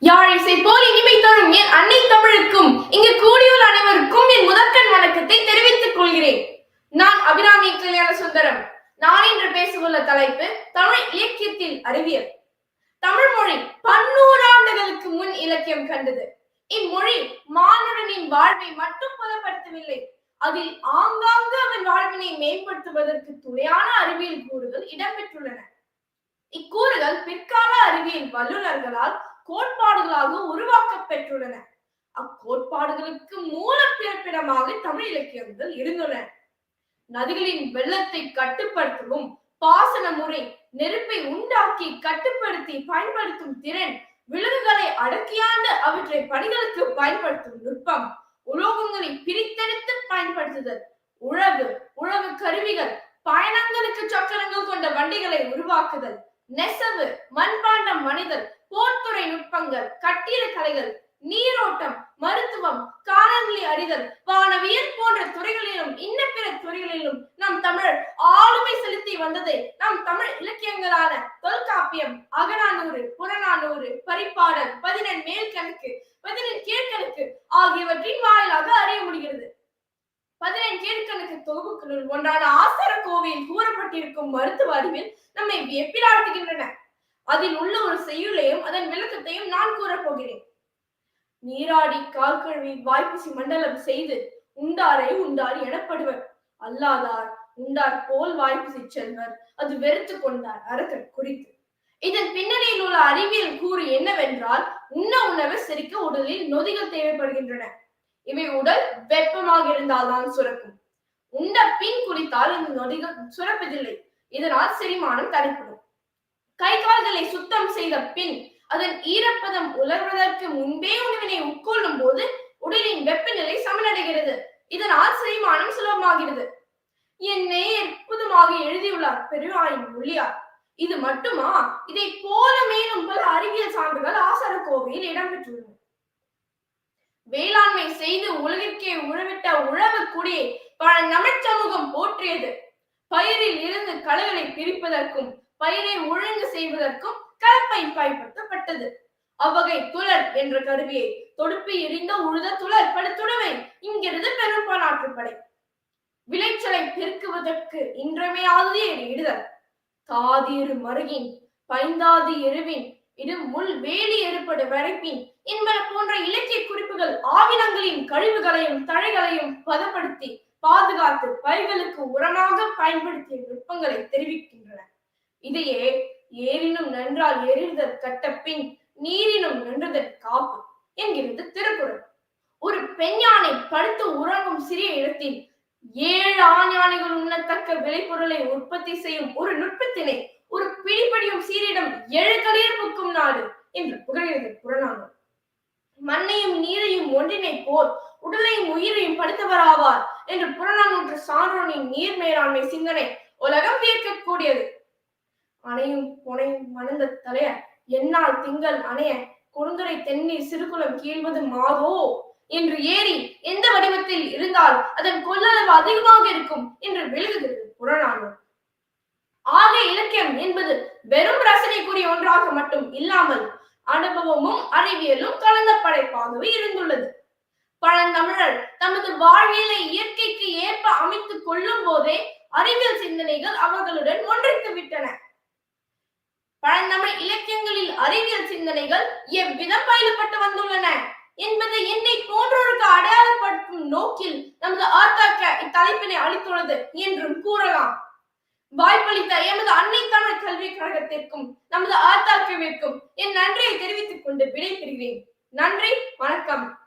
யாழிசை போல் இனிமை தரும் என் அன்னை தமிழுக்கும் இங்கு கூடியுள்ள அனைவருக்கும் என் முதற்கண் வணக்கத்தை தெரிவித்துக் கொள்கிறேன். நான் அபிராமி கல்யாண சுந்தரம். நான் இன்று பேசவுள்ள தலைப்பு தமிழ் இலக்கியத்தில் அறிவியல். தமிழ் மொழி பன்னூறாண்டுகளுக்கு முன் இலக்கியம் கண்டது. இம்மொழி மானுடனின் வாழ்வை மட்டும் புலப்படுத்தவில்லை அதில் ஆங்காங்கு அவன் வாழ்வினை மேம்படுத்துவதற்கு துணையான அறிவியல் கூறுகள் இடம்பெற்றுள்ளன. இக்கூறுகள் பிற்கால அறிவியல் வல்லுநர்களால் கோட்பாடுகளாக உருவாக்கப் பெற்றுள்ளன. அக்கோட்பாடுகளுக்கு மூல பிறப்பிடமாக தமிழ் இலக்கியங்கள் இருந்தன. நதிகளின் வெள்ளத்தை கட்டுப்படுத்தவும் பாசன முறை நெருப்பை உண்டாக்கி கட்டுப்படுத்தி பயன்படுத்தும் திறன் விலங்குகளை அடக்கியாண்டு அவற்றை பணிகளுக்கு பயன்படுத்தும் நுட்பம் உலோகங்களை பிரித்தெடுத்து பயன்படுத்துதல் உழவு உழவு கருவிகள் பயணங்களுக்கு சக்கரங்கள் கொண்ட வண்டிகளை உருவாக்குதல் நெசவு மண்பாண்டம் மனிதல் போர்த்துறை நுட்பங்கள் கட்டிடக்கலைகள் நீரோட்டம் மருத்துவம் காலநிலை அறிதல் வானவியல் போன்ற துறைகளிலும் இன்ன பிற துறைகளிலும் நம் தமிழர் ஆளுமை செலுத்தி வந்ததை நம் தமிழ் இலக்கியங்களான தொல்காப்பியம் அகநானூறு புறநானூறு பரிப்பாடல் பதினெண் மேல் கணக்கு பதினெண் கீழ்கணக்கு ஆகியவற்றின் வாயிலாக அறிய முடிகிறது. பதினெண் கீழ்கணக்கு தொகுப்புகளுள் ஒன்றான ஆசார கோவையில் கூறப்பட்டிருக்கும் மருத்துவ அறிவில் நம்மை வியப்பிலாழ்த்துகின்றன அதில் உள்ள ஒரு செய்யுளையும் அதன் விளக்கத்தையும் நான் கூறப்போகிறேன் நீராடி கால் கழுவி வாய்ப்புசி மண்டலம் செய்து உண்டாரை உண்டார் எனப்படுவர். அல்லாதார் உண்டார் போல் வாய்ப்புசி செல்வர். அது வெறுத்து கொண்டார் அரக்கர் குறித்து. இதன் பின்னணியில் உள்ள அறிவியல் கூறு என்னவென்றால் உண்ண உணவு செரிக்க உடலில் நொதிகள் தேவைப்படுகின்றன. இவை உடல் வெப்பமாக இருந்தால்தான் சுரக்கும். உண்ட பின் குளித்தால் இந்த நொதிகள் சுரப்பதில்லை. இதனால் செரிமானம் தடைப்படும். கை கால்களை சுத்தம் செய்த பின் அதன் ஈரப்பதம் உலர்வதற்கு முன்பே உணவினை உட்கொள்ளும் போது உடலின் வெப்பநிலை சமனடைகிறது. இதனால் செரிமானம் சுலபமாகிறது. என்னை அற்புதமாக எழுதியுள்ளார் பெருவாயின் மொழியார் இது மட்டுமா? இதை போல மேலும் பல அறிவியல் சான்றுகள் ஆசார கோவையில் இடம்பெற்றுள்ளன. வேளாண்மை செய்து உலகிற்கே உழவிட்ட உழவு குடியை பல தமிழ் சமூகம் போற்றியது. பயிரில் இருந்து களைகளை பிரிப்பதற்கும் பயிரை ஒழுங்கு செய்வதற்கும் கலப்பை பயன்படுத்தப்பட்டது. அவ்வகை துளர் என்ற கருவியை தொடுப்பி எரிந்த உழுத துளர் படுத்துடவை இங்கிருந்து பெரும்பாலாற்று படை. விளைச்சலை பெருக்குவதற்கு இன்றமையாவது இடுதல். தாதீரு மருகின் பைந்தாது எருவின் இது முள் வேலி ஏற்படு வரைப்பின் என்பன போன்ற இலக்கிய குறிப்புகள் ஆவினங்களின் கழிவுகளையும் தழைகளையும் பதப்படுத்தி பாதுகாத்து பயிர்களுக்கு உரமாக பயன்படுத்திய நுட்பங்களை தெரிவிக்கின்றன. இதையே ஏரினும் நன்றால் எரிதற் கட்டப்பின் நீரினும் நன்றுதல் காப்பு என்கிறது திருக்குறள். ஒரு பெண் யானை படுத்து உறங்கும் சிறிய இடத்தில் ஏழு ஆண் யானைகள் உண்ணத்தக்க விளைபொருளை உற்பத்தி செய்யும் ஒரு நுட்பத்தினை ஒரு பிடிபடியும் சீரிடம் ஏழு களிர் நாடு என்று புகழ்கிறது புறநானூறு. மண்ணையும் நீரையும் ஒன்றினை போல் உடலையும் உயிரையும் படுத்தவராவார் என்று புறநானூற்று சான்றோனின் நீர் மேலாண்மை சிந்தனை உலகம் வியக்கக்கூடியது. அணையும் புனையும் மணந்த தலைய என்னால் திங்கள் அணைய கொடுந்துரை தென்னீர் சிறுகுளம் கீழ்வது மாதோ? என்று ஏறி எந்த வடிவத்தில் இருந்தால் அதன் கொள்ளளவு அதிகமாக இருக்கும் என்று விலகுகிறது புறநானூர் ஆக இலக்கியம் என்பது வெறும் ரசனைக்குரிய ஒன்றாக மட்டும் இல்லாமல் அனுபவமும் அறிவியலும் கலந்த படைப்பாகவே இருந்துள்ளது. பழந்தமிழர் தமது வாழ்வியலை இயற்கைக்கு ஏற்ப அமைத்துக் கொள்ளும் போதே அறிவியல் சிந்தனைகள் அவர்களுடன் ஒன்றித்து விட்டன. பழந்தமிழ் இலக்கியங்களில் அறிவியல் சிந்தனைகள் எவ்விதம் பயிலப்பட்டு வந்துள்ளன என்பதை என்னை போன்றோருக்கு அடையாளப்படுத்தும் நோக்கில் நமது ஆர்த்தாக்க இத்தலைப்பினை அளித்துள்ளது என்றும் கூறலாம். வாய்ப்பளித்த எமது அன்னை தமிழ் கல்விக் கழகத்திற்கும் நமது ஆத்தாக்கவிற்கும் என் நன்றியை தெரிவித்துக் கொண்டு விடைபெறுகிறேன். நன்றி வணக்கம்.